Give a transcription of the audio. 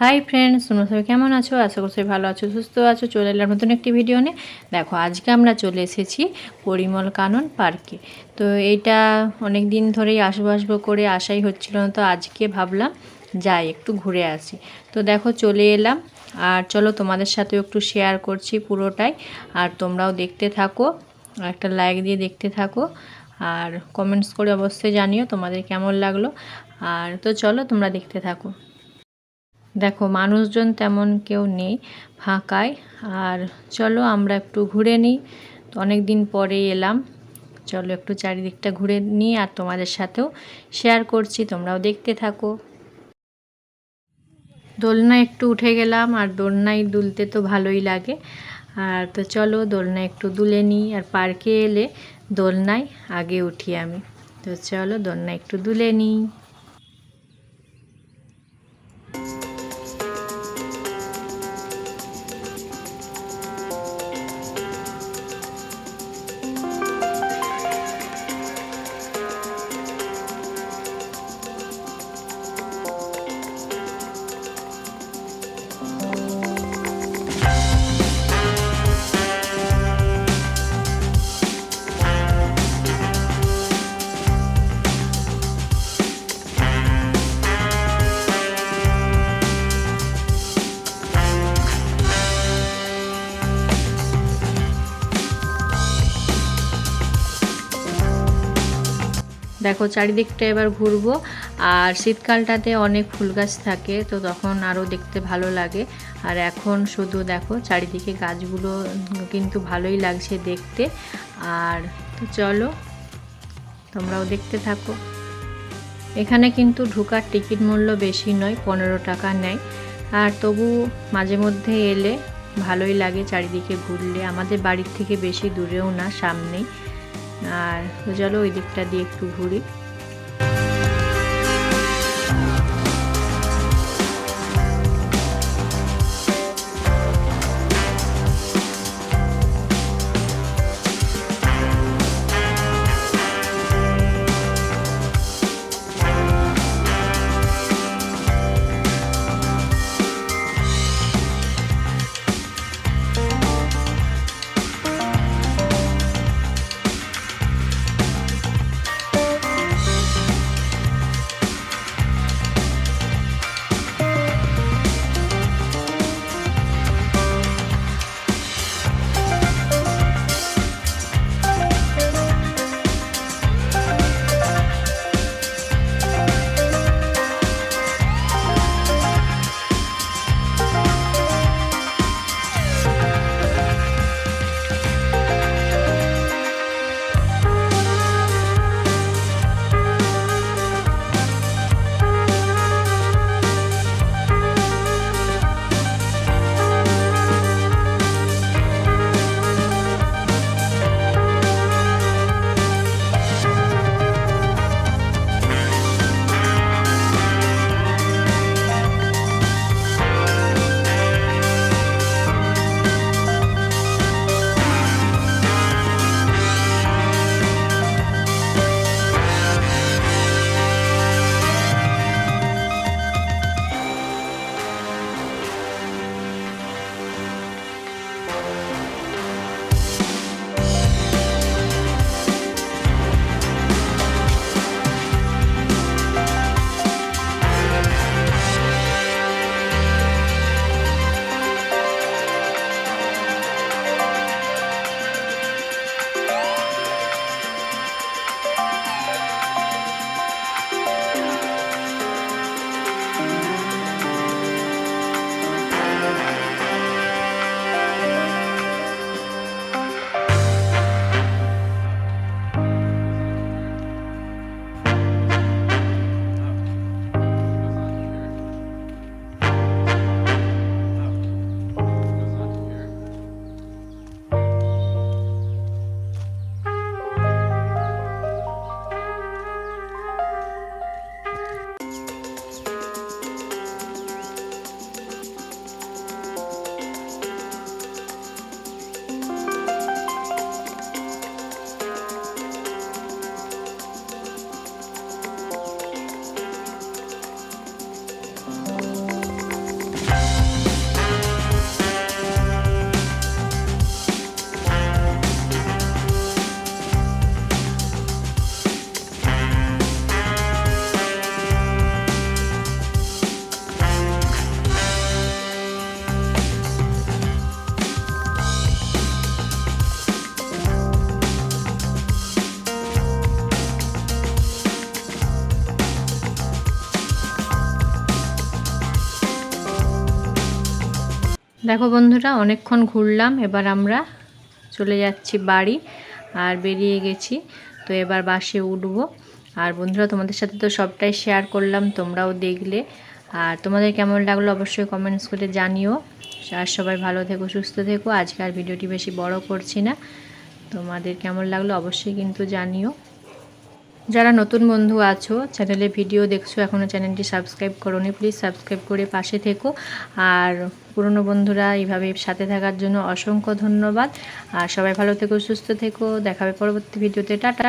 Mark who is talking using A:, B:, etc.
A: Hi friends তোমরা সবাই কেমন আছো? আশা করছি ভালো আছো, সুস্থ আছো। চলে এলাম নতুন একটি ভিডিও নিয়ে। দেখো, আজকে আমরা চলে এসেছি পরিমল কানন পার্কে। তো এইটা অনেক দিন ধরেই আসব আসব করে আসাই হচ্ছিল না, তো আজকে ভাবলাম যাই, একটু ঘুরে আসি। তো দেখো, চলে এলাম। আর চলো, তোমাদের সাথেও একটু শেয়ার করছি পুরোটাই। আর তোমরাও দেখতে থাকো, একটা লাইক দিয়ে দেখতে থাকো। আর কমেন্টস করে অবশ্যই জানিও তোমাদের কেমন লাগল। আর তো চলো, তোমরা দেখতে থাকো। দেখো, মানুষজন তেমন কেউ নেই ফাঁকায়। আর চলো আমরা একটু ঘুরে নিই। তো অনেক দিন পরে এলাম। চলো একটু চারিদিকটা ঘুরে নিই আর তোমাদের সাথেও শেয়ার করছি। তোমরাও দেখতে থাকো। দোলনা একটু উঠে গেলাম আর দোলনায় দুলতে তো ভালোই লাগে। আর তো চলো দোলনা একটু দুলে নিই আর পার্কে এলে দোলনায় আগে উঠি আমি। তো চলো দোলনা একটু দুলে নিই। দেখো, চারিদিকটা এবার ঘুরবো। আর শীতকালটাতে অনেক ফুল গাছ থাকে, তো তখন আরও দেখতে ভালো লাগে। আর এখন শুধু দেখো, চারিদিকে গাছগুলো কিন্তু ভালোই লাগছে দেখতে। আর তো চলো, তোমরাও দেখতে থাকো। এখানে কিন্তু ঢোকার টিকিট মূল্য বেশি নয়, পনেরো টাকা নেয়। আর তবু মাঝে মধ্যে এলে ভালোই লাগে চারিদিকে ঘুরলে। আমাদের বাড়ির থেকে বেশি দূরেও না, সামনেই। আর চলো ওই দিকটা দিয়ে একটু ঘুরি। দেখো বন্ধুরা, অনেকক্ষণ ঘুরলাম, এবার আমরা চলে যাচ্ছি বাড়ি আর বেরিয়ে গেছি। তো এবার বাসে উঠবো। আর বন্ধুরা, তোমাদের সাথে তো সবটাই শেয়ার করলাম, তোমরাও দেখলে। আর তোমাদের কেমন লাগল অবশ্যই কমেন্টস করে জানিও। আর সবাই ভালো থেকো, সুস্থ থেকো। আজকে আর ভিডিওটি বেশি বড় করছি না। তোমাদের কেমন লাগল অবশ্যই কিন্তু জানিও। যারা নতুন বন্ধু আছো চ্যানেলে ভিডিও দেখছ এখনও চ্যানেলটি সাবস্ক্রাইব করো নি প্লিজ সাবস্ক্রাইব করে পাশে থেকো। আর পুরনো বন্ধুরা এইভাবে সাথে থাকার জন্য অসংখ্য ধন্যবাদ। আর সবাই ভালো থেকো, সুস্থ থেকো। দেখাবে পরবর্তী ভিডিওতে টাটা।